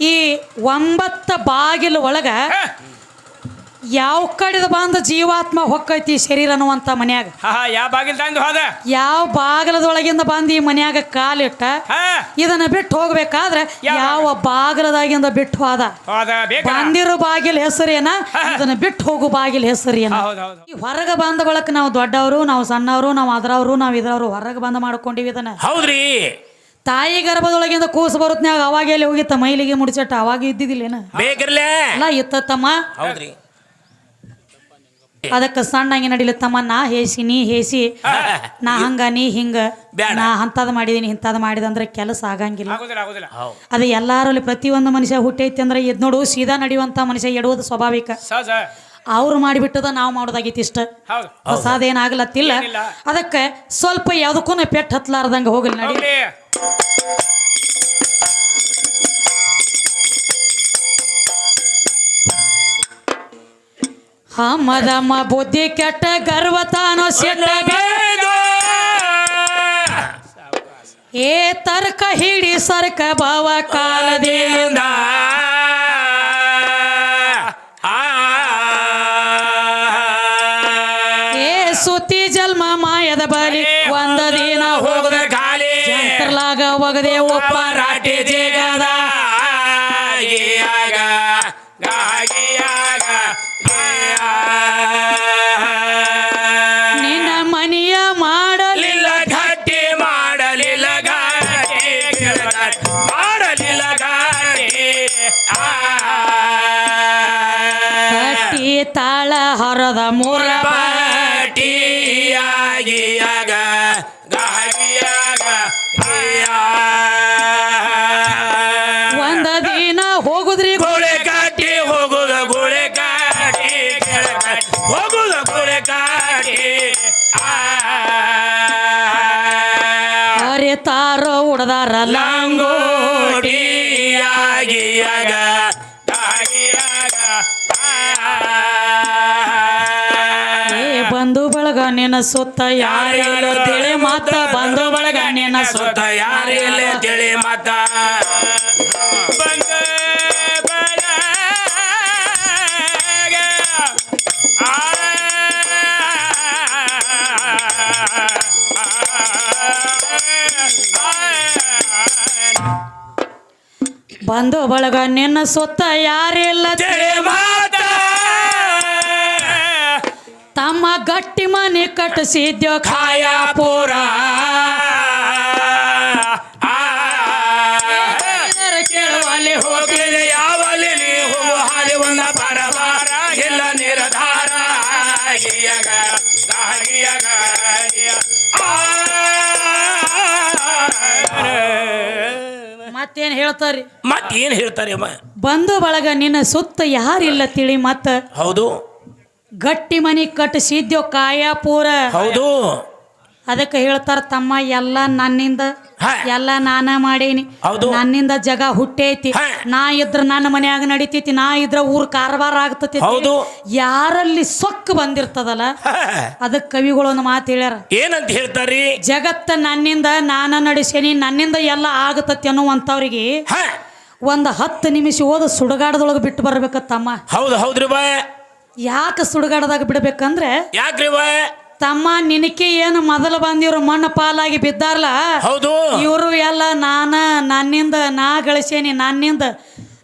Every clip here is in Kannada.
ಈ ಒಂಬತ್ತ ಬಾಗಿಲು ಒಳಗೆ ಯಾವ ಕಡೆದ ಬಂದ ಜೀವಾತ್ಮ ಹೊಕ್ಕೈತಿ ಶರೀರ ಅನ್ನುವಂಥ ಮನ್ಯಾಗ? ಯಾವ ಬಾಗಿಲ್ ತಂದು ಹೋದ? ಯಾವ ಬಾಗಿಲದೊಳಗಿಂದ ಬಂದು ಈ ಮನ್ಯಾಗ ಕಾಲಿಟ್ಟ ಇದನ್ನ ಬಿಟ್ಟು ಹೋಗ್ಬೇಕಾದ್ರೆ ಯಾವ ಬಾಗಿಲದಾಗಿಂದ ಬಿಟ್ಟು ಹೋದ? ಬಂದಿರೋ ಬಾಗಿಲ ಹೆಸರೇನ? ಇದನ್ನ ಬಿಟ್ಟು ಹೋಗು ಬಾಗಿಲ ಹೆಸರೇನ? ಈ ಹೊರಗೆ ಬಂದ ಬಳಕ ನಾವು ದೊಡ್ಡವರು ನಾವು ಸಣ್ಣವರು ನಾವು ಅದರವರು ನಾವು ಇದ್ರವರು ಹೊರಗೆ ಬಂದ ಮಾಡ್ಕೊಂಡಿವಿ ಇದನ್ನ. ಹೌದ್ರಿ. ತಾಯಿ ಗರ್ಭದೊಳಗಿಂದ ಕೂಸು ಬರುತ್ನ್ಯಾಗ ಅವಾಗ ಎಲ್ಲಿ ಹೋಗಿತ್ತ ಮೈಲಿಗೆ ಮುಡಿಚಟ್ಟ ಅವಾಗ ಇದ್ದಿದ್ದಿಲ್ಲೇನ ಬೇಕಿರ್ಲೆ? ಅಲ್ಲ ಇತ್ತಮ್ಮ ಹೌದ್ರಿ. ಅದಕ್ಕೆ ಸಣ್ಣಂಗೆ ನಡಿಲಿ ತಮ್ಮ ನಾ ಹೇಸಿ ನೀ ಹೇಸಿ ನಾ ಹಂಗ ನೀ ಹಿಂಗ ನಾ ಅಂತದ್ ಮಾಡಿದೀನಿ ಇಂಥದ್ ಮಾಡಿದ ಅಂದ್ರೆ ಕೆಲಸ ಆಗಂಗಿಲ್ಲ. ಅದ ಎಲ್ಲಾರಲ್ಲಿ ಹೌದು. ಅದು ಎಲ್ಲಾರಲ್ಲಿ ಪ್ರತಿಯೊಂದು ಮನುಷ್ಯ ಹುಟ್ಟೈತಿ ಅಂದ್ರೆ ಇದ್ ನೋಡು ಸೀದಾ ನಡೆಯುವಂತ ಮನುಷ್ಯ ಎಡುವುದು ಸ್ವಾಭಾವಿಕ. ಅವ್ರು ಮಾಡಿಬಿಟ್ಟದ ನಾವು ಮಾಡೋದಾಗಿತ್ತು ಇಷ್ಟ. ಹೊಸದೇನಾಗ್ಲತ್ತಿಲ್ಲ. ಅದಕ್ಕೆ ಸ್ವಲ್ಪ ಯಾವ್ದಕ್ಕೂ ಪೆಟ್ಟು ಹತ್ಲಾರ್ದಂಗ ಹೋಗಲಿ ನಡಿ. ಮದಮ್ಮ ಬುದ್ಧಿ ಕೆಟ್ಟ ಗರ್ವ ತಾನೋ ಸಿಟ್ಟ ಏ ತರ್ಕ ಹಿಡಿ ಸರ್ಕ ಭಾವ ಕಾಲದಿಂದ. ಏ ಸುತ್ತಿ ಜನ್ಮ ಮಾಯದ ಬಲಿ ಒಂದ ದಿನ ಹೋಗದ ಖಾಲಿ. ಜಂತ್ರಲಾಗ ಒಗದೆ ಒಪ್ಪ ರಾಟಿ ಜೇಗದ. ಗಿಯಾಗ ಗಾಗಿಯಾಗ ನಿನ್ನ ಮನಿಯ ಮಾಡಲಿ ಲಿಲ್ಲ ಗಟ್ಟಿ ಮಾಡಲಿಲ್ಲ ಗಾಟಿ ಮಾಡಲಿಲ್ಲ ಗಾಟಿ ಆ. ಕಟ್ಟಿ ತಾಳ ಹರದ ಉಡದಾರ ಲಂಗೋಟಿಯಾಗಿಯಾಗ ಬಂಧು ಬಳಗ ನಿನ್ನ ಸುತ್ತ ಯಾರಿಲ್ಲ ತಿಳಿ ಮಾತ. ಬಂಧು ಬಳಗ ನಿನ್ನ ಸುತ್ತ ಯಾರು ಯಾರಿಲ್ಲ ತಿಳಿ ಮತ. ಬಂದ ಬಂಧು ಬಳಗ ನಿನ್ನ ಸುತ್ತ ಯಾರಿಲ್ಲ ತಮ್ಮ ಗಟ್ಟಿ ಮನೆ ಕಟ್ಟಿಸಿದ್ಯೋ ಖಾಯಾಪುರ. ಕೇಳುವಲ್ಲಿ ಹೋಗಲಿ ಯಾವಲ್ಲಿ ನೀವು ಹಾಲಿ ಒಂದ ಪರವಾರ ಇಲ್ಲ ನಿರ್ಧಾರ. ಗಿಯಗ, ಗಾಗಿಯಗ, ಮತ್ತೇನ್ ಹೇಳ್ತಾರಿ ಮತ್ತೇನ್ ಹೇಳ್ತಾರೆ ಅಮ್ಮ? ಬಂಧು ಬಳಗ ನಿನ್ನ ಸುತ್ತ ಯಾರಿಲ್ಲ ತಿಳಿ ಮತ್ತ? ಹೌದು. ಗಟ್ಟಿ ಮನಿ ಕಟ್ಟಿಸಿದ್ಯೋ ಕಾಯಾಪೂರ. ಹೌದು. ಅದಕ್ಕೆ ಹೇಳ್ತಾರ ತಮ್ಮ ಎಲ್ಲ ನನ್ನಿಂದ ಎಲ್ಲ ನಾನ ಮಾಡೇನಿ. ನನ್ನಿಂದ ಜಗ ಹುಟ್ಟೈತಿ. ನಾ ಇದ್ರ ನನ್ನ ಮನ್ಯಾಗ ನಡಿತೈತಿ ನಾ ಇದ್ರ ಊರ್ ಕಾರವಾರ ಆಗ್ತತಿ ಯಾರಲ್ಲಿ ಸೊಕ್ಕ ಬಂದಿರ್ತದಲ್ಲ ಅದಕ್ ಅದಕ್ಕೆ ಕವಿಗಳು ಒಂದು ಮಾತು ಹೇಳ್ಯಾರ. ಏನಂತ ಹೇಳ್ತಾರಿ? ಜಗತ್ತ ನನ್ನಿಂದ ನಾನ ನಡೆಸೇನಿ ನನ್ನಿಂದ ಎಲ್ಲ ಆಗತತಿ ಅನ್ನುವಂಥವ್ರಿಗೆ. ಒಂದು ಹತ್ತು ನಿಮಿಷ ಓದ ಸುಡುಗಾಡದೊಳಗೆ ಬಿಟ್ಟು ಬರ್ಬೇಕತ್ತಮ್ಮ. ಹೌದು ಹೌದ್ರಿ ಬಾ ಯಾಕೆ ಸುಡುಗಾಡದಾಗ ಬಿಡ್ಬೇಕಂದ್ರೆ ಯಾಕ್ರಿ ಬಾ ತಮ್ಮ ನಿನಕೆ ಏನು ಮೊದಲು ಬಂದಿವ್ರು ಮಣ್ಣು ಪಾಲಾಗಿ ಬಿದ್ದಾರಲ್ಲ ಹೌದು. ಇವರು ಎಲ್ಲ ನಾನ ನನ್ನಿಂದ ನಾ ಗಳಿಸೇನಿ ನನ್ನಿಂದ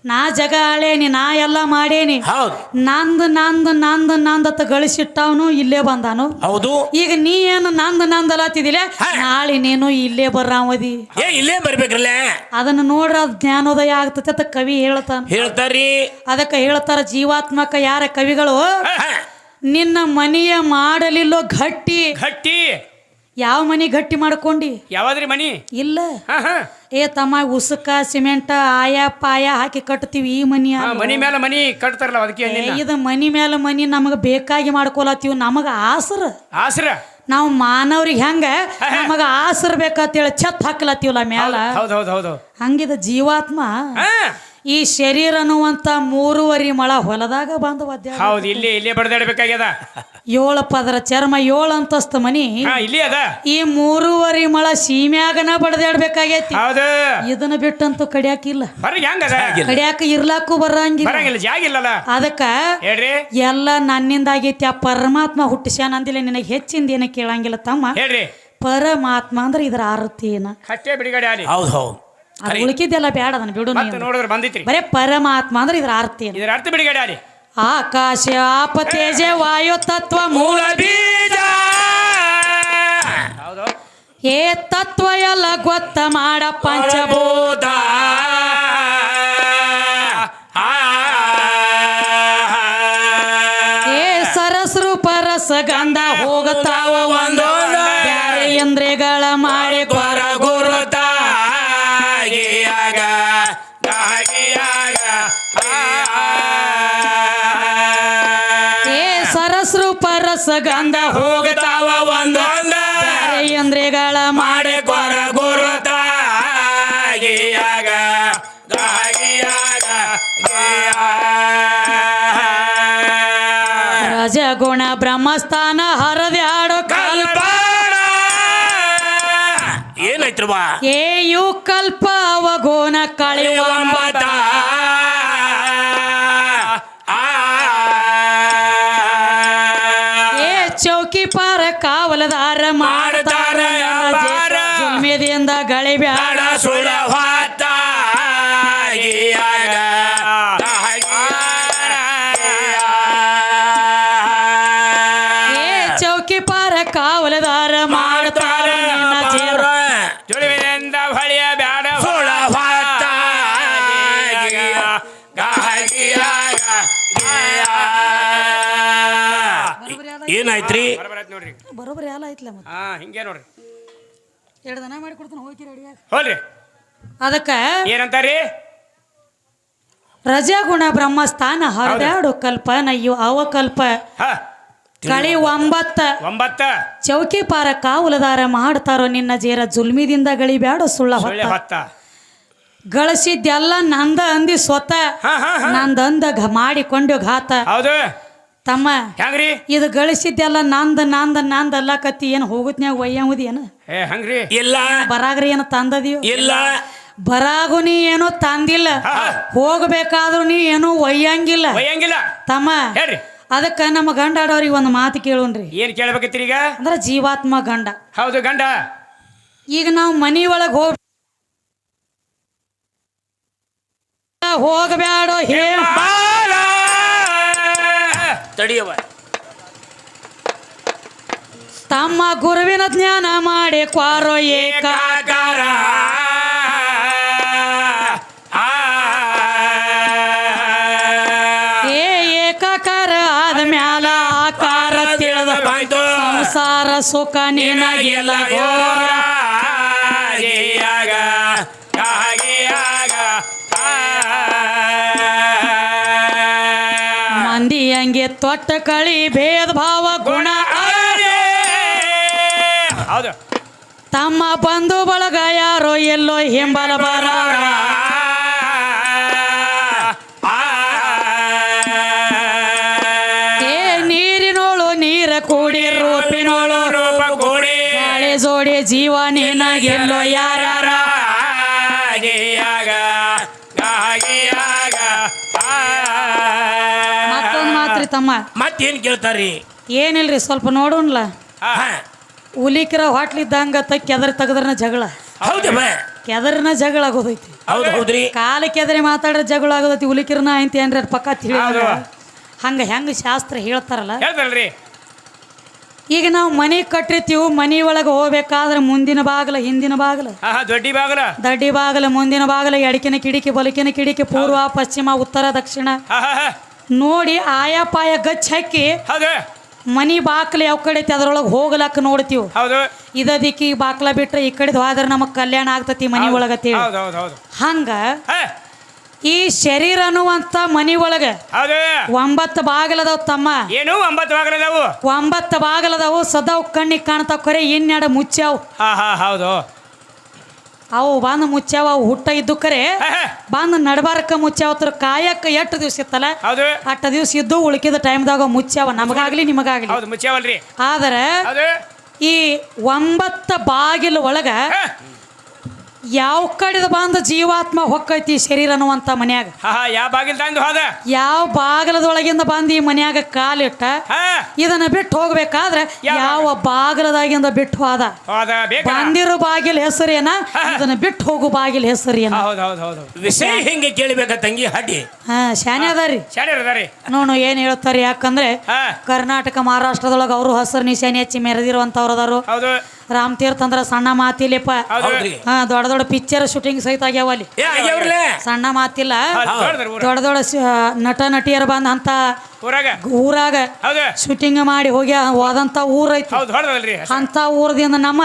ನಾ ಜಗ ಆಳೇನಿ ನಾ ಎಲ್ಲ ಮಾಡೇನಿ. ಹೌದು. ನಂದು ನಂದು ನಂದು ನಂದತ್ತ ಗಳಿಸಿಟ್ಟವನು ಇಲ್ಲೇ ಬಂದಾನು. ಹೌದು. ಈಗ ನೀ ಏನು ನಂದು ನಂದಲತ್ತಿದಿಲ್ಲ. ನಾಳೆ ನೀನು ಇಲ್ಲೇ ಬರ್ರಾವದಿ ಏ ಇಲ್ಲೇ ಬರ್ಬೇಕ್ರಲ್ಲ? ಅದನ್ನ ನೋಡ್ರ ಅದ್ ಜ್ಞಾನೋದಯ ಆಗ್ತತೆ ಅಂತ ಕವಿ ಹೇಳ್ತಾನ. ಹೇಳ್ತಾರ್ರಿ. ಅದಕ್ಕೆ ಹೇಳ್ತಾರ ಜೀವಾತ್ಮಕ ಯಾರ ಕವಿಗಳು. ನಿನ್ನ ಮನೆಯ ಮಾಡಲಿಲ್ಲೋ ಗಟ್ಟಿ. ಗಟ್ಟಿ. ಯಾವ ಮನೆ ಗಟ್ಟಿ ಮಾಡ್ಕೊಂಡಿ? ಯಾವಾದ್ರಿ ಮನಿ? ಇಲ್ಲ. ಹಾ ಹಾ. ಏ ತಮ್ಮ ಉಸುಕ ಸಿಮೆಂಟ್ ಆಯ ಪಾಯ ಹಾಕಿ ಕಟ್ತೀವಿ ಈ ಮನಿ. ಮನಿ ಮೇಲೆ ಮನಿ ಕಟ್ತಾರಲ್ಲ ಅದಕ್ಕೆ ಏ, ಇದು ಮನಿ ಮೇಲೆ ಮನಿ ನಮಗೆ ಬೇಕಾಗಿ ಮಾಡ್ಕೊಲತ್ತೀವಿ ನಮಗೆ ಆಸರ. ಆಸ್ರ? ನಾವು ಮಾನವ್ರಿಗೆ ಹೆಂಗ ನಮಗ ಆಸರ ಬೇಕಂತೇಳಿ ಛತ್ ಹಾಕ್ಲತ್ತೀವಲ್ಲ ಮ್ಯಾಲ. ಹೌದು ಹೌದು ಹೌದು. ಹಂಗಿದ ಜೀವಾತ್ಮ ಈ ಶರೀರ ಅನ್ನುವಂತ ಮೂರುವರಿ ಮಳ ಹೊಲದಾಗ ಬಂದು ಒದ್ದೆ ಹೌದು ಇಲ್ಲಿ ಇಲ್ಲೇ ಬಡದಾಡಬೇಕಾಗ್ಯದ. ಏಳು ಪದರ ಚರ್ಮ ಏಳು ಅಂತಸ್ತ ಮನಿ. ಇಲ್ಲಿ ಅದ. ಈ ಮೂರುವರಿ ಮಳ ಸೀಮ್ಯಾಗನ ಬಡದಾಡ್ಬೇಕಾಗೈತಿ. ಹೌದು. ಇದನ್ನ ಬಿಟ್ಟಂತೂ ಕಡಿಯಾಕ ಇಲ್ಲ ಹೆಂಗದ ಕಡಿಯಾಕ ಇರ್ಲಾಕು ಬರಂಗಿಲ್ಲ. ಬರಂಗಿಲ್ಲ ಜಾಗ ಇಲ್ಲಲ್ಲ ಅದಕ್ಕ ಹೇಳ್ರಿ. ಎಲ್ಲ ನನ್ನಿಂದ ಆಗೈತಿ ಆ ಪರಮಾತ್ಮ ಹುಟ್ಟಿಸ್ಯಾನ ಅಂದಿಲ್ಲ ನಿನಗೆ ಹೆಚ್ಚಿಂದ ಏನ ಕೇಳಂಗಿಲ್ಲ ತಮ್ಮ. ಹೇಳ್ರಿ. ಪರಮಾತ್ಮ ಅಂದ್ರೆ ಇದರ ಆರತಿ ಏನ? ಬಿಡುಗಡೆ ಹೌದು ಹೌದು. ಅದು ಉಳ್ಕಿದ್ದೆಲ್ಲ ಬೇಡ ಅದನ್ನ ಬಿಡು ಮತ್ತೆ ನೀನು. ನೋಡಿದ್ರೆ ಬಂದಿತ್ರಿ ಬರೇ ಪರಮಾತ್ಮ ಅಂದ್ರೆ ಇದ್ರ ಅರ್ಥ ಏನು? ಇದರ ಅರ್ಥ ಬಿಡುಗಡೆ ಆಡಿ ಆಕಾಶ ಆಪ ತೇಜ ವಾಯು ತತ್ವ ಮೂಲ ಬೀಜ. ಹೌದು. ಏ ತತ್ವ ಎಲ್ಲ ಗೊತ್ತ ಮಾಡ ಪಂಚಭೂತ. ರಜಗುಣ ಬ್ರಹ್ಮಸ್ಥಾನ ಹರದೆ ಹಾಡೋ ಕಲ್ಪ ಏನಾಯ್ತು ಬಾ ಏ ಯು ಕಲ್ಪ ಅವಗೋನ ಕಳೆಯುವ ಏ ಚೌಕಿ ಪಾರ ಕಾವಲದಾರ ಮಾಡ್ತಾರ ಮಾಡ್ತಾರ ಜುಮ್ಮೆದಿಂದ ಗಳಿ ಏನಾಯ್ತ್ರಿ? ನೋಡ್ರಿ ಬರೋಬ್ಬರಿ ಎಲ್ಲ ಐತ್ಲ ಮತ್ತೆ? ಹಾ ಹಿಂಗೆ ನೋಡ್ರಿ. ಎರಡು ದನ ಮಾಡಿ ಕೊಡ್ತಾನೆ ಹೋಗಿ ರೆಡಿಯಾಗ ಹೋಲ್ರಿ ಅದಕ್ಕ ಏನಂತಾರಿ? ರಜಗುಣ ಬ್ರಹ್ಮಸ್ಥಾನ ಹರಡ್ಯಾಡು ಕಲ್ಪ ನಯ್ಯು ಅವ ಕಲ್ಪ. ಹ. ಕಳಿ ಒಂಬತ್ತ. ಒಂಬತ್ತ. ಚೌಕಿ ಪಾರ ಕಾವುಲದಾರ ಮಾಡ್ತಾರೋ ನಿನ್ನ ಜೇರ ಜುಲ್ಮಿದಿಂದ ಗಳಿ ಬ್ಯಾಡ ಸುಳ್ಳ ಸುಳ್ಳೆ ಹೊತ್ತ. ಹೊತ್ತ ಗಳಿಸಿದ್ದೆಲ್ಲ ನಂದ ಅಂದಿ ಸ್ವತ. ಹಾ ಹಾ ಹಾ. ನಂದಂದ ಘ- ಮಾಡಿಕೊಂಡು ಘಾತ. ಹೌದು. ತಮ್ಮ ಹೆಂಗ್ರಿ ಇದು ಗಳಿಸಿದ್ದೆಲ್ಲ ನಂದ ನಂದ ನಂದ ಅಲ್ಲಕತ್ತಿ ಏನು ಹೋಗುತ್ನ್ಯಾಗ ಒಯ್ಯಂಗುದಿ ಏನು? ಏ ಹಂಗ್ರಿ? ಇಲ್ಲ. ಬರಾಗ್ರಿ ಏನು ತಂದದಿಯೋ? ಇಲ್ಲ. ಬರಾಗು ನೀ ಏನೋ ತಂದಿಲ್ಲ. ಹೋಗ್ಬೇಕಾದ್ರೂ ನೀ ಏನು ಒಯ್ಯಂಗಿಲ್ಲ. ಒಯ್ಯಂಗಿಲ್ಲ. ತಮ್ಮ ಹೇಳ್ರಿ. ಅದಕ್ಕ ನಮ್ಮ ಗಂಡಾಡವ್ರಿಗೆ ಒಂದು ಮಾತು ಕೇಳೋಣ್ರಿ. ಏನ್ ಕೇಳ್ಬೇಕತ್ತೀರಿ ಈಗ? ಅಂದ್ರ ಜೀವಾತ್ಮ ಗಂಡ. ಹೌದು ಗಂಡ. ಈಗ ನಾವು ಮನಿ ಒಳಗೆ ಹೋಗ್ ಹೋಗಬ್ಯಾಡೋ ಹೇ ಬಾಲ ತಡಿಯವ ತಮ್ಮ ಗುರುವಿನ ಜ್ಞಾನ ಮಾಡಿ ಕ್ವಾರೋ ಏಕ ಕಾಕಾರ ಏ ಏಕಾಕಾರ ಆದ ಮ್ಯಾಲ ಆಕಾರ ತಿಳಿದ ಸಂಸಾರ ಸುಖ ನಿನಗಿಲ್ಲ ಘೋರ. ಹಂಗೆ ತೊಟ್ಟ ಕಳಿ ಭೇದ ಭಾವ ಗುಣ ಹೌದು. ತಮ್ಮ ಬಂಧು ಬಳಗ ಯಾರೋ ಎಲ್ಲೋ ಹಿಂಬಲ ಬರ. ಏ ನೀರಿನೋಳು ನೀರ ಕೂಡಿ ರೂಪಿನೋಳು ರೂಪ ಕೂಡಿ. ಗಾಳಿ ಜೋಡಿ ಜೀವ ನಿನಗೆಲ್ಲೋ ಯಾರ? ಮತ್ತೆ ತಮ್ಮ ಮತ್ತೇನ್ ಕೇಳ್ತಾರಿ ಏನಿಲ್ರಿ ಸ್ವಲ್ಪ ನೋಡೋಣ್ಲ? ಉಲಿಕರ ಹುಲಿಕರ ಹೋಟ್ಲಿದ್ದಂಗ ತ ಕೆದರಿ ತೆಗದ್ರನ ಜಗಳ. ಹೌದಮ್ಮ ಕೆದರಿನ ಜಗಳ ಆಗೋದೈತಿ. ಹೌದು ಹೌದ್ರಿ. ಕಾಲ ಕೆದರಿ ಮಾತಾಡ್ರೆ ಜಗಳ ಆಗೋದೈತಿ ಹುಲಿಕಿರನ ಐತಿ ಏನ್ರಿ ಪಕ್ಕ ತಿಳಿ ಹೌದು. ಹಂಗ ಹೆಂಗ ಶಾಸ್ತ್ರ ಹೇಳ್ತಾರಲ್ಲ? ಹೇಳ್ತಲ್ರಿ ಈಗ ನಾವು ಮನೆ ಕಟ್ಟಿರ್ತೀವಿ ಮನಿ ಒಳಗೆ ಹೋಗ್ಬೇಕಾದ್ರೆ ಮುಂದಿನ ಬಾಗಲ ಹಿಂದಿನ ಬಾಗಲ. ದೊಡ್ಡಿ ಬಾಗಲ. ದಡ್ಡಿ ಬಾಗಲ ಮುಂದಿನ ಬಾಗಲ ಎಡಕಿನ ಕಿಡಿಕಿ ಬಲಕಿನ ಕಿಡಿಕಿ ಪೂರ್ವ ಪಶ್ಚಿಮ ಉತ್ತರ ದಕ್ಷಿಣ. ನೋಡಿ ಆಯಾ ಪಾಯ ಗಚ್ಚ ಹಾಕಿ ಹೌದು ಮನಿ ಬಾಕ್ಲ ಯಾವ ಕಡೆ ಐತಿ ಅದ್ರೊಳಗೆ ಹೋಗ್ಲಕ್ಕ ನೋಡ್ತೀವಿ. ಹೌದು. ಇದ ದಿಕ್ಕಿ ಬಾಕ್ಲ ಬಿಟ್ರೆ ಈ ಕಡೆ ಹೋದ್ರೆ ನಮಗ್ ಕಲ್ಯಾಣ ಆಗ್ತತಿ ಮನಿ ಒಳಗತಿ ಹೌದು ಹೌದು ಹೌದು. ಹಂಗ ಹಾ. ಈ ಶರೀರ ಅನ್ನುವಂತ ಮನಿ ಒಳಗ ಹೌದು. ಒಂಬತ್ತು ಬಾಗಲದವ್ ತಮ್ಮ. ಏನು ಒಂಬತ್ತು ಬಾಗಲದವು? ಒಂಬತ್ತು ಬಾಗಲದವು ಸದಾವ್ ಕಣ್ಣಿಗೆ ಕಾಣ್ತಾವ್ ಕರೆ ಇನ್ನೆಡ ಮುಚ್ಚಾವ್ ಹಾ ಹಾ ಹೌದು. ಅವು ಬಂದು ಮುಚ್ಚಾವ ಅವು ಹುಟ್ಟ ಇದ್ದು ಕರೆ. ಬಂದು ನಡಬಾರಕ ಮುಚ್ಚಾವತ್ರ ಕಾಯಕ್ಕ ಎಷ್ಟು ದಿವಸ ಇತ್ತಲ್ಲ? ಹೌದು. ಅಟ್ಟ ದಿವಸ ಇದ್ದು ಉಳ್ಕಿದ ಟೈಮ್ದಾಗ ಮುಚ್ಚಾವ ನಮಗಾಗ್ಲಿ ನಿಮಗಾಗ್ಲಿ. ಹೌದು ಮುಚ್ಚಾವಲ್ರಿ ಆದ್ರೆ ಈ ಒಂಬತ್ತ ಬಾಗಿಲು ಒಳಗ ಯಾವ ಕಡೆದ ಬಂದ ಜೀವಾತ್ಮ ಹೊಕ್ಕೈತಿ ಶರೀರ ಅನ್ನುವಂತ ಮನ್ಯಾಗ? ಹಾ ಹಾ ಯಾವ ಬಾಗಿಲ್ ಹೋದ? ಯಾವ ಬಾಗಲದೊಳಗಿಂದ ಬಂದು ಈ ಮನ್ಯಾಗ ಕಾಲಿಟ್ಟ? ಹಾ. ಇದನ್ನ ಬಿಟ್ಟು ಹೋಗ್ಬೇಕಾದ್ರೆ ಯಾವ ಯಾವ ಬಾಗಲದಾಗಿಂದ ಬಿಟ್ಟು ಹೋದ? ಹೋದ ಬಂದಿರೋ ಬಾಗಿಲ ಹೆಸರೇನ? ಇದನ್ನ ಬಿಟ್ಟು ಹೋಗು ಬಾಗಿಲ ಹೆಸರೇನ? ಹೌದು ಹೌದು ಹೌದು ವಿಷಯ ಹಿಂಗೆ ಕೇಳಬೇಕ ತಂಗಿ ಹಡ್ಡಿ. ಹಾ ಶಾನೆ ಅದಾರಿ. ಶಾಣ್ಯರ್ ಅದಾರಿ. ನೋಡು ಏನ್ ಹೇಳ್ತಾರೆ ಯಾಕಂದ್ರೆ ಹಾ. ಕರ್ನಾಟಕ ಮಹಾರಾಷ್ಟ್ರದೊಳಗ ಅವರು ಹಸರು ನಿಶಾನೆ ಹಚ್ಚಿ ಮೆರೆದಿರುವಂತವ್ರು ಅದಾರು. ಹೌದು. ರಾಮ್ ತೀರ್ಥ ಅಂದ್ರ ಸಣ್ಣ ಮಾತಿಲ್ಲಪ್ಪ ಹೌದ್ರಿ. ಹಾ ದೊಡ್ಡ ದೊಡ್ಡ ಪಿಕ್ಚರ್ ಶೂಟಿಂಗ್ ಸಹಿತ ಆಗ್ಯಾವ ಅಲ್ಲಿ. ಏ ಆಗ್ಯಾವ್ರಲೇ ಸಣ್ಣ ಮಾತಿಲ್ಲ. ದೊಡ್ಡ ದೊಡ್ಡ ಸ- ನಟ ನಟಿಯರು ಬಂದ ಅಂತ ಊರಾಗ? ಶೂಟಿಂಗ್ ಮಾಡಿ ಹೋಗಿ ಹೋದಂತ ಊರ್ ಐತಿ. ಅಂತ ಊರದಿಂದ ನಮ್ಮ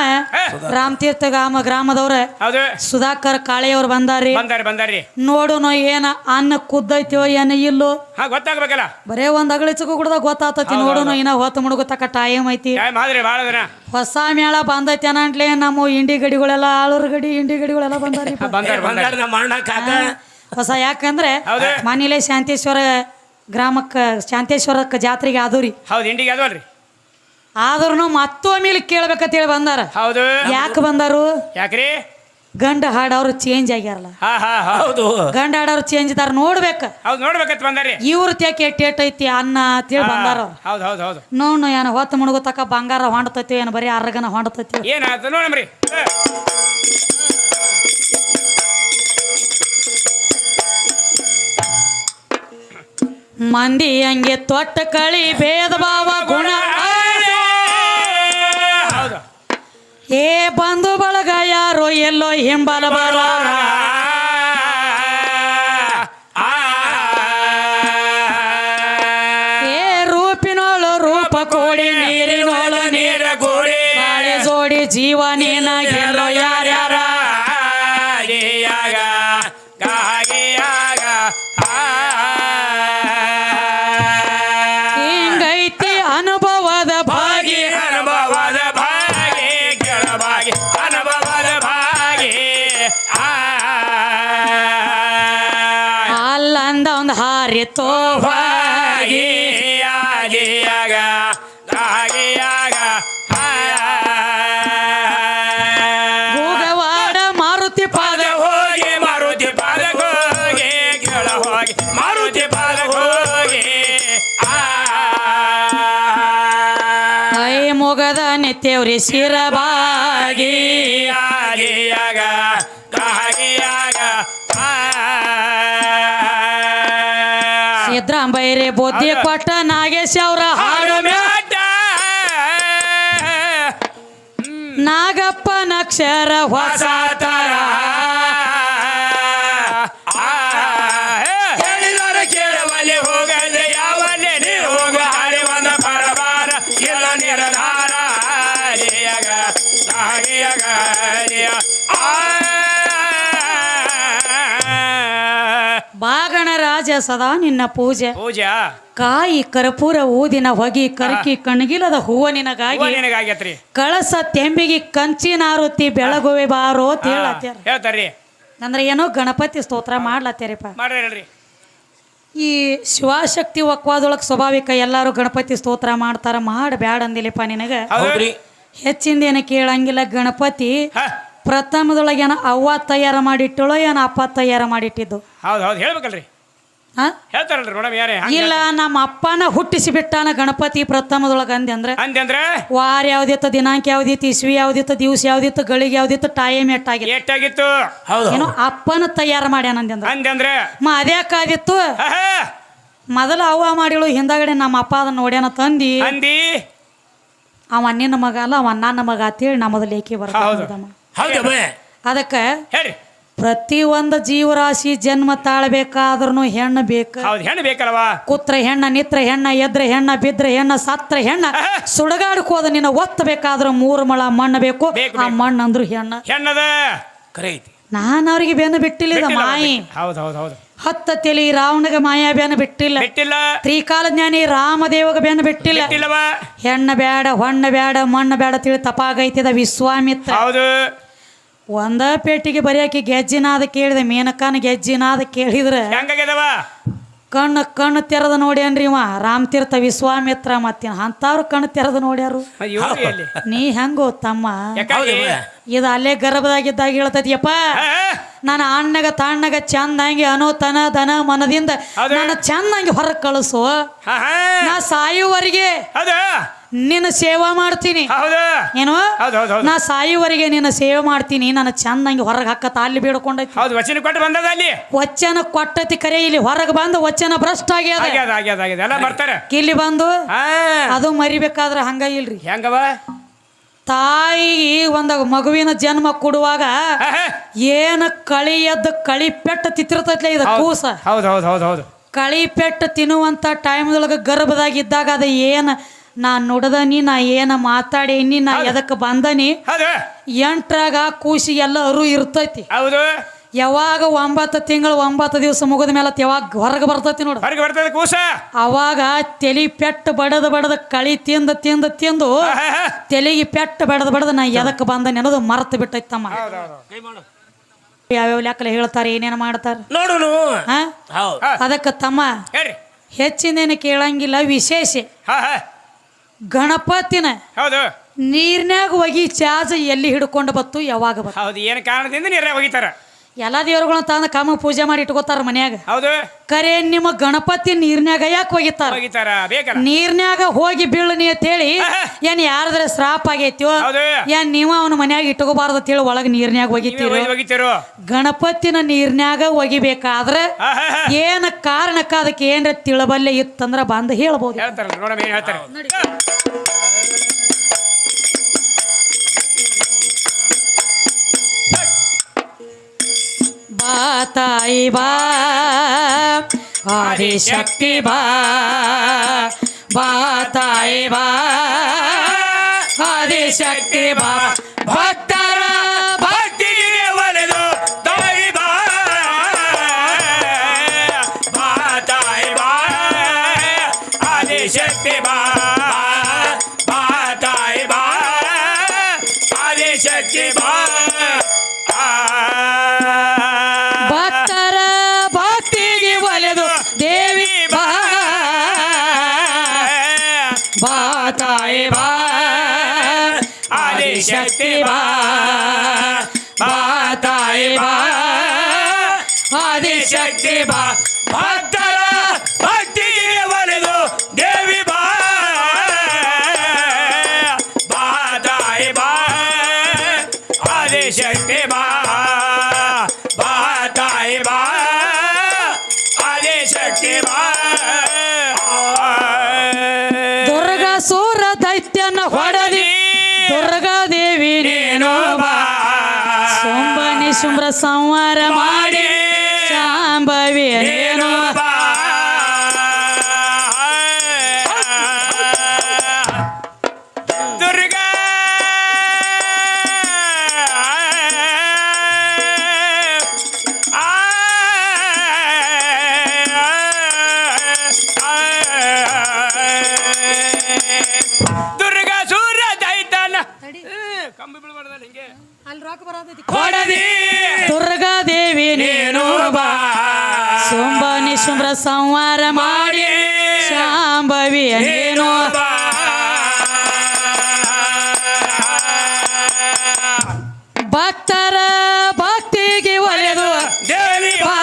ರಾಮತೀರ್ಥ ಗ್ರಾಮ ಗ್ರಾಮದವ್ರ ಹೌದು. ಸುಧಾಕರ್ ಕಾಳೆಯವ್ರು ಬಂದಾರಿ ಬಂದಾರಿ ನೋಡು ನೋಡುನು ಏನ ಅನ್ನ ಕುದ್ದೈತಿಯೋ ಏನ ಇಲ್ಲೋ. ಗೊತ್ತಾಗ್ಬೇಕಲ್ಲ. ಬರೇ ಒಂದ್ ಅಗಳಿಚಕು ಕುಡ್ದ ಗೊತ್ತಾತತಿ. ನೋಡುನು ಇನ್ನ ಹೊತ್ತು ಮುಡುಗತಕ್ಕ ಟೈಮ್ ಐತಿ. ಟೈಮ್ ಆದ್ರಿ ಭಾಳ ಹೊಸ ಮೇಳ ಬಂದೈತಿ ಅನ್ನಂಟ್ಲೆ ನಮ್ಮ ಇಂಡಿ ಗಡಿಗಳೆಲ್ಲ ಆಳೂರ್ ಗಡಿ ಇಂಡಿ ಗಡಿಗಳೆಲ್ಲ ಬಂದಾರಿ ಹೊಸ ಯಾಕಂದ್ರೆ ಹೌದು. ಮನೇಲೆ ಶಾಂತೇಶ್ವರ ಗ್ರಾಮಕ್ಕ ಶಾಂತೇಶ್ವರಕ್ಕೆ ಜಾತ್ರೆಗೆ ಆದೂರಿ. ಹೌದು ಇಂಡಿಗೆ ಅದವಲ್ರಿ ಆದ್ರೂ ಮತ್ತೊಮ್ಮೆ ಇಲ್ಲಿ ಕೇಳ್ಬೇಕಂತೇಳಿ ಬಂದಾರ. ಹೌದು. ಯಾಕೆ ಬಂದಾರು? ಯಾಕ್ರಿ? ಗಂಡ ಹಾಡವ್ರು ಚೇಂಜ್ ಆಗ್ಯಾರಲ್ಲ. ಹಾ ಹಾ ಹಾ ಹೌದು. ಗಂಡ ಹಾಡವ್ರು ಚೇಂಜ್ ಇದಾರ ನೋಡ್ಬೇಕ. ಹೌದು ನೋಡ್ಬೇಕತ್ ಬಂದಾರಿ ಇವ್ರ ತ್ಯಾಕೆ ಟೇಟ್ ಐತಿ ಅನ್ನ ಅಂತೇಳಿ ಬಂದಾರ ನೋಡ್ ಹೌದು ಹೌದು ಹೌದು. ನೋಡು ಏನು ಹೊತ್ತು ಮುಳುಗುತ್ತಕ ಬಂಗಾರ ಹೊಂಡತೈತಿ ಏನು ಬರೀ ಅರ್ಗನ ಹೊಂಡತೈತಿ. ಏನಾಯ್ತು ನೋಡಮ್ರಿ. ಮಂದಿ ಹಂಗೆ ತೊಟ್ಟ ಕಳಿ ಭೇದ ಭಾವ ಗುಣ. ಏ ಬಂಧು ಬಳಗ ಯಾರು ಎಲ್ಲೋ ಹಿಂಬಲ ಬರ. ಏ ರೂಪಿನೋಳು ರೂಪ ಕೋಡಿ ನೀರಿನೋಳು ನೀರ ಗೋಡಿ ಗಾಳಿ ಜೋಡಿ ಜೀವ ನೀನಾಗೆಲ್ಲೋ ಯಾರ್ಯಾರ? ಒಂದು ಹಾರಿತೋ ಭಾಗಿ ಆಗಿಯಾಗ ಆಗಿಯಾಗ ಮಾರುತಿ ಪಾದ ಹೋಗಿ ಮಾರುತಿ ಪಾದಕ್ಕೆ ಹೋಗಿ ಕೆಳ ಹೋಗಿ ಮಾರುತಿ ಪಾದಕ್ಕೆ ಹೋಗಿ ಐ ಮೊಗದ ನಿತ್ಯವ್ರಿ ಶಿರಬಾಗಿ ಬುದ್ಧಿ ಕೊಟ್ಟ ನಾಗೇಶ್ ಅವರ ಹಾಡು ನಾಗಪ್ಪ ನಾಗಪ್ಪನಕ್ಷರ ಹೊಸ ತರ. ಸದಾ ನಿನ್ನ ಪೂಜೆ. ಪೂಜಾ? ಕಾಯಿ ಕರ್ಪೂರ ಊದಿನ ಹೊಗಿ ಕರ್ಕಿ ಕಣಗಿಲದ ಹೂವ ನಿನಗಾಗಿ. ನಿನಗಾಗೈತ್ರಿ. ಕಳಸ ತೆಂಬಿಗೆ ಕಂಚಿನಾರುತಿ ಬೆಳಗುವೆ ಬಾರೋ ಹೇಳ್ತಾರ್ರಿ. ಅಂದ್ರೆ ಏನೋ ಗಣಪತಿ ಸ್ತೋತ್ರ ಮಾಡ್ರಿ ಹೇಳ್ರಿ. ಈ ಶಿವಶಕ್ತಿ ಒಕ್ವಾದೊಳಗೆ ಸ್ವಾಭಾವಿಕ ಎಲ್ಲರೂ ಗಣಪತಿ ಸ್ತೋತ್ರ ಮಾಡ್ತಾರ ಮಾಡ ಬ್ಯಾಡ ಅಂದಿಲ್ಲಪ್ಪ ನಿನಗ. ಹೌದ್ರಿ. ಹೆಚ್ಚಿಂದ ಏನ ಕೇಳಂಗಿಲ್ಲ ಗಣಪತಿ. ಹಾ. ಪ್ರಥಮದೊಳಗೆ ಏನ ಅವ್ವ ತಯಾರ ಮಾಡಿಟ್ಟಳು ಏನ ಅಪ್ಪ ತಯಾರ ಮಾಡಿಟ್ಟಿದ್ದು. ಹೌದು ಹೌದು ಹೇಳ್ಬೇಕಲ್ರಿ. ಹೇಳ್ತಾರಲ್ರಿ ನೋಡಮ್ ಯಾರೇ? ಇಲ್ಲ ನಮ್ಮ ಅಪ್ಪನ ಹುಟ್ಟಿಸಿ ಬಿಟ್ಟಾನ ಗಣಪತಿ ಪ್ರಥಮದೊಳಗೆ ಅಂದೆ ಅಂದ್ರೆ ಅಂದೆ ಅಂದ್ರೆ? ವಾರ ಯಾವ್ದಿತ್ತು ದಿನಾಂಕ ಯಾವ್ದಿತ್ತು ಇಸ್ವಿ ಯಾವ್ದಿತ್ತು ದಿವ್ಸ ಯಾವ್ದಿತ್ತು ಗಳಿಗೆ ಯಾವ್ದಿತ್ತು ಟೈಮ್ ಎಟ್ಟಾಗಿತ್ತು ಎಷ್ಟಾಗಿತ್ತು? ಹೌದು. ಏನೋ ಅಪ್ಪನ ತಯಾರು ಮಾಡ್ಯಾನ ಅಂದೆ ಅಂದ್ರೆ. ಅಂದ್ರೆ? ಮ ಅದ್ಯಾಕಾದಿತ್ತು ಹಾ, ಹಾ. ಮೊದಲು ಅವ್ವ ಮಾಡಿಳು ಹಿಂದಗಡೆ ನಮ್ಮ ಅಪ್ಪ ಅದನ್ನ ನೋಡ್ಯಾನ ತಂದಿ. ಅಂದಿ ಅವ ನಿನ್ನ ಮಗ ಅಲ್ಲ ಅವ ನನ್ನ ಮಗ ಅಂತೇಳಿ ನಮ್ಮದು ಲೇಖಿ ಹೌದು. ಬರ್ತಾವ ಅದಕ್ಕೆ ಹೇಳಿ ಪ್ರತಿ ಒಂದು ಜೀವರಾಶಿ ಜನ್ಮ ತಾಳ್ಬೇಕಾದ್ರೂ ಹೆಣ್ಣು ಬೇಕು. ಹೌದು ಹೆಣ್ಣು ಬೇಕಲ್ವಾ? ಕುತ್ರ ಹೆಣ್ಣ ನಿತ್ರ ಹೆಣ್ಣ ಎದ್ರ ಹೆಣ್ಣ ಬಿದ್ರ ಹೆಣ್ಣ ಸತ್ರ ಹೆಣ್ಣ. ಸುಡಗಾಡ್ಕೋದ ನಿನ್ನ ಒತ್ತಬೇಕಾದ್ರ ಮೂರು ಮಳ ಮಣ್ಣು ಬೇಕು. ಬೇಕು, ಆ ಬೇಕು. ಮಣ್ಣು ಅಂದ್ರು ಹೆಣ್ಣ. ಹೆಣ್ಣದ ಕರೆ ಐತಿ ನಾನು ಅವ್ರಿಗೆ ಬೆನ್ನು ಬಿಟ್ಟಿಲ್ಲ ಇದು ಮಾಯಿ ಹೌದು ಹೌದು ಹೌದು. ಹತ್ತ ತಿಳಿ ರಾವಣಗ ಮಾಯ ಬೆನ್ನು ಬಿಟ್ಟಿಲ್ಲ. ಬಿಟ್ಟಿಲ್ಲ. ತ್ರಿಕಾಲ ಜ್ಞಾನಿ ರಾಮದೇವಗ ಬೆನ್ನು ಬಿಟ್ಟಿಲ್ಲ. ಬಿಟ್ಟಿಲ್ಲವಾ? ಹೆಣ್ಣ ಬೇಡ ಹೊಣ್ಣ ಬೇಡ ಮಣ್ಣು ಬೇಡ ತಿಳಿ ತಪಾಗೈತಿದ ವಿಶ್ವಾಮಿತ್ರ. ಹೌದು. ಒಂದ ಪೇಟಿಗೆ ಬರೆಯಾಕಿ ಗೆಜ್ಜಿನಾದ ಕೇಳಿದೆ ಮೇನಕ್ಕನ ಗೆಜ್ಜಿನಾದ ಕೇಳಿದ್ರೆ ಹೆಂಗಾಗ್ಯದವ? ಕಣ್ಣು ಕಣ್ಣು ತೆರೆದು ಅನ್ರಿ ಇವ ರಾಮತೀರ್ಥ ವಿಶ್ವಾಮಿತ್ರ ಮತ್ತೇನು ಅಂಥವ್ರು ಕಣ್ಣು ತೆರೆದು ನೋಡ್ಯಾರು. ನೀ ಹೆಂಗೋ ತಮ್ಮ ಇದು ಅಲ್ಲೇ ಗರ್ಭದಾಗಿದ್ದಾಗ ಹೇಳ್ತೈತಿಯಪ್ಪ. ನಾನು ಅಣ್ಣಗ ತಣ್ಣಗ ಚಂದಂಗೆ ಅನುತನ ದನ ಮನದಿಂದ ನನ್ನ ಚಂದ ಚಂದಂಗೆ ಹೊರಗೆ ಕಳಿಸು. ನಾ ಸಾಯುವವರೆಗೆ ಹೌದು. ನಿನ್ನ ಸೇವಾ ಮಾಡ್ತೀನಿ. ಹೌದು. ಏನು? ಹೌದು ಹೌದು ಹೌದು. ನಾ ಸಾಯುವವರೆಗೆ ನಿನ್ನ ಸೇವೆ ಮಾಡ್ತೀನಿ. ನನ್ನ ಚಂದಂಗೆ ಹೊರಗೆ ಹಾಕತ್ತ ಅಲ್ಲಿ ಬೇಡ್ಕೊಂಡೈತಿ ಹೌದು ವಚನ ಕೊಟ್ಟು ಬಂದದ ಅಲ್ಲಿ? ವಚನ ಕೊಟ್ಟತಿ ಕರೆ ಇಲ್ಲಿ ಹೊರಗೆ ಬಂದು ವಚನ ಭ್ರಷ್ಟ ಆಗ್ಯದ. ಆಗ್ಯದ ಆಗ್ಯದ ಆಗ್ಯದ. ಎಲ್ಲ ಬರ್ತಾರೆ ಇಲ್ಲಿ ಬಂದು ಹಾ. ಅದು ಮರಿಬೇಕಾದ್ರೆ ಹಂಗ ಇಲ್ರಿ. ಹೆಂಗವ? ತಾಯಿ ಒಂದು ಮಗುವಿನ ಜನ್ಮ ಕೊಡುವಾಗ ಏನು. ಏನ ಕಳಿ ಎದ್ದು ಕಳಿ ಪೆಟ್ಟ ತಿತ್ತಿರ್ತೈತ್ಲೆ ಇದು ಕೂಸ. ಹೌದು ಹೌದು ಹೌದು ಹೌದು. ಕಳಿ ಪೆಟ್ಟು ತಿನ್ನುವಂಥ ಟೈಮ್ದೊಳಗೆ ಗರ್ಭದಾಗ ಇದ್ದಾಗ ಅದು ಏನು ನಾ ನುಡ್ದನಿ ನಾ ಏನ ಮಾತಾಡೇನಿ ನಾ ಎದಕ್ಕೆ ಬಂದನಿ ಹೌದು. ಎಂಟ್ರಾಗ ಕೂಸಿ ಎಲ್ಲ ಅರು ಇರ್ತೈತಿ. ಹೌದು. ಯಾವಾಗ ಒಂಬತ್ತು ತಿಂಗಳು ಒಂಬತ್ತು ದಿವಸ ಮುಗಿದ ಮೇಲೆ ಯಾವಾಗ ಹೊರಗೆ ಬರ್ತೈತಿ ನೋಡು. ಹೊರಗೆ ಬರ್ತದೆ ಕೂಸ. ಅವಾಗ ತಲೆ ಪೆಟ್ಟು ಬಡದ ಬಡದ ಕಳಿ ತಿಂದು ತಿಂದು ತಿಂದು. ತಲೆಗೆ ಪೆಟ್ಟು ಬಡದ ಬಡದ ನಾ ಎದಕ್ಕೆ ಬಂದನಿ ಅನ್ನೋದು ಮರ್ತು ಬಿಟ್ಟೈತಿ ತಮ್ಮ. ಹೌದು ಹೌದು. ಯಾವ್ಯಾವ ಲೆಕ್ಕ ಹೇಳ್ತಾರೆ ಏನೇನು ಮಾಡ್ತಾರೆ? ಹಾ? ಹೌದು. ಅದಕ್ಕೆ ತಮ್ಮ ಹೆಚ್ಚಿನ ಹೆಚ್ಚಿನೇನು ಕೇಳಂಗಿಲ್ಲ ವಿಶೇಷ. ಗಣಪತಿನ ಹೌದು. ನೀರ್ನ್ಯಾಗ ಹೋಗಿ ಚಾಜ್ ಎಲ್ಲಿ ಹಿಡ್ಕೊಂಡು ಬತ್ತು? ಯಾವಾಗ ಬತ್ತು? ಹೌದು ಏನು ಕಾರಣದಿಂದ ನೀರೇ ಒಗಿತಾರ? ಎಲ್ಲ ದೇವ್ರುಗಳನ್ನ ತಂದು ಕಾಮ ಪೂಜೆ ಮಾಡಿ ಇಟ್ಕೋತಾರ ಮನ್ಯಾಗ. ಹೌದು. ಕರೆ ನಿಮ್ಮ ಗಣಪತಿ ನೀರ್ನ್ಯಾಗ ಯಾಕೆ ಹೋಗಿತ್ತಾರ? ಬೇಕಲ್ಲ. ನೀರ್ನ್ಯಾಗ ಹೋಗಿ ಬೀಳನಿ ಅಂತೇಳಿ ಏನ್ ಯಾರದ್ರ ಶ್ರಾಪ್ ಆಗೈತಿಯೋ? ಹೌದು. ಏನ್ ನೀವು ಅವನ ಮನ್ಯಾಗ ಇಟ್ಕೋಬಾರ್ದು ಅಂತೇಳಿ ಒಳಗೆ ನೀರ್ನ್ಯಾಗ ಹೋಗಿತ್ತೀರ? ಗಣಪತಿನ ನೀರ್ನ್ಯಾಗ ಒಗಿಬೇಕಾದ್ರ ಹಾ ಹಾ ಹಾ. ಏನ ಕಾರಣಕ್ಕ ಅದಕ್ಕೆ ಏನ್ರ ತಿಳಬಲ್ಲೆ ಇತ್ತಂದ್ರ ಬಂದು ಹೇಳ್ಬೋದು. ಹೇಳ್ತಾರಲ್ಲ ನೋಡಮ್ಮ ಏನು ಹೇಳ್ತಾರೆ. ತಾಯಿ ಬಾ ಆದಿಶಕ್ತಿ ಬಾ ಬಾ ತಾಯಿ ಬಾ ಆದಿಶಕ್ತಿ ಬಾ. ಆದಿಶಕ್ತಿ ಬಾ. ಭಕ್ತರ ಭಕ್ತಿಗೆ ಒಲಿದು ದೇವಿ ಬಾ. ಬಾ ತಾಯಿ ಬಾ. ಆದಿಶಕ್ತಿ ಬಾ. ಬಾ ತಾಯಿ ಬಾ. ಆದಿಶಕ್ತಿ ಬಾ. ದುರ್ಗಾ ಸೂರ ದೈತ್ಯನ ಹೊಡೆದಿ. ದುರ್ಗಾ ದೇವಿ ನೀನು ಬಾ. ಸೋಂಬನಿ ಶುಭ್ರ ಸಂಹಾರ ಮಾಡಿ. ಶಾಂಭವಿ ಏನು ಬಾ. ದುರ್ಗಾ. ದುರ್ಗಾ ಸೂರ್ಯ ದೈತನ ಕಂಬಿ ಬೀಳ್ಬಾರ್ದಲ್ಲ ಹಿಂಗೆ. ಕೊಡದಿ ಸಂಹಾರ ಮಾಡಿ ಶಾಂಭವಿ ಬಾ ಭಕ್ತರ ಭಕ್ತಿಗೆ ಒಲೆದು ಬಾ.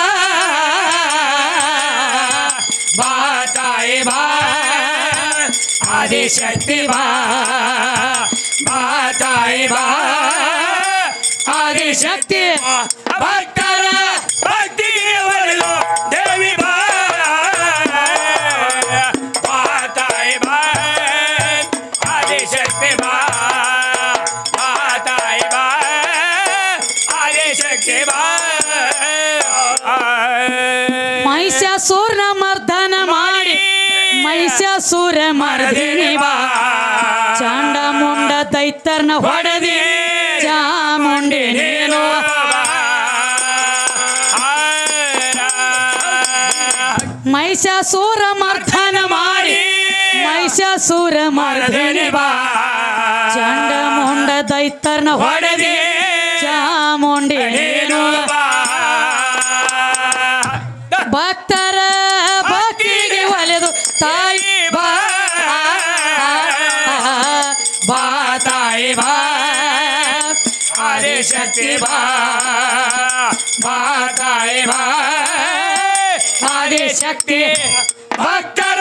ತಾಯಿ ಬಾ. ಆದಿಶಕ್ತಿ ಬಾ. ಬಾ ತಾಯಿ ಬಾ. ಆದಿಶಕ್ತಿ ದೂರ ಮಾಡದೇನಿ ಬಾ. ಚಾಂಡ ಮುಂಡ ತೈತರ್ನ ಹೊಡೆದಿ. ಚಾಮುಂಡಿ ನೀನು ಮಹಿಷಾಸುರ ಮರ್ಧನ ಮಾಡಿ. ಮಹಿಷಾಸುರ ಮರ್ಧನಿ ಬಾ. ಚಂಡ ಮುಂಡ ದೈತರ್ನ ಹೊಡೆದಿ. ಚಾಮುಂಡಿ ನೀನು ಭಕ್ತ शक्ति माताए भाई आदि शक्ति भक्त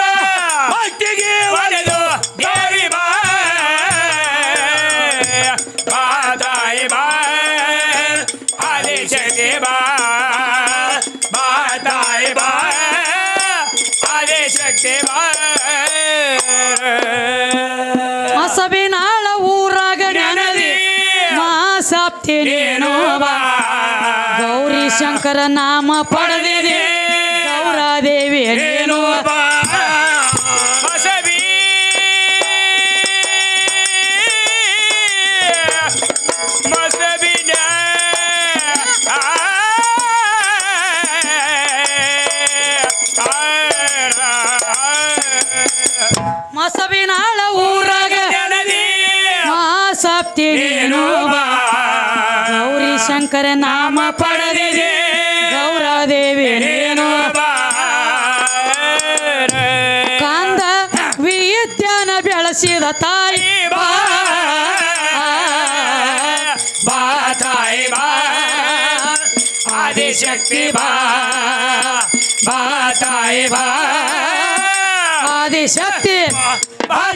ಶಂಕರ ನಾಮ ಪಡೆದಿದೆ. ಗೌರಾದೇವಿ ಏನು ಕಳಸಿದ ತಾಯಿ. ಬಾ ಬಾ ತಾಯಿ ಬಾ. ಆದಿಶಕ್ತಿ ಬಾ ಬಾ ತಾಯಿ ಬಾ. ಆದಿಶಕ್ತಿ. ಬಾ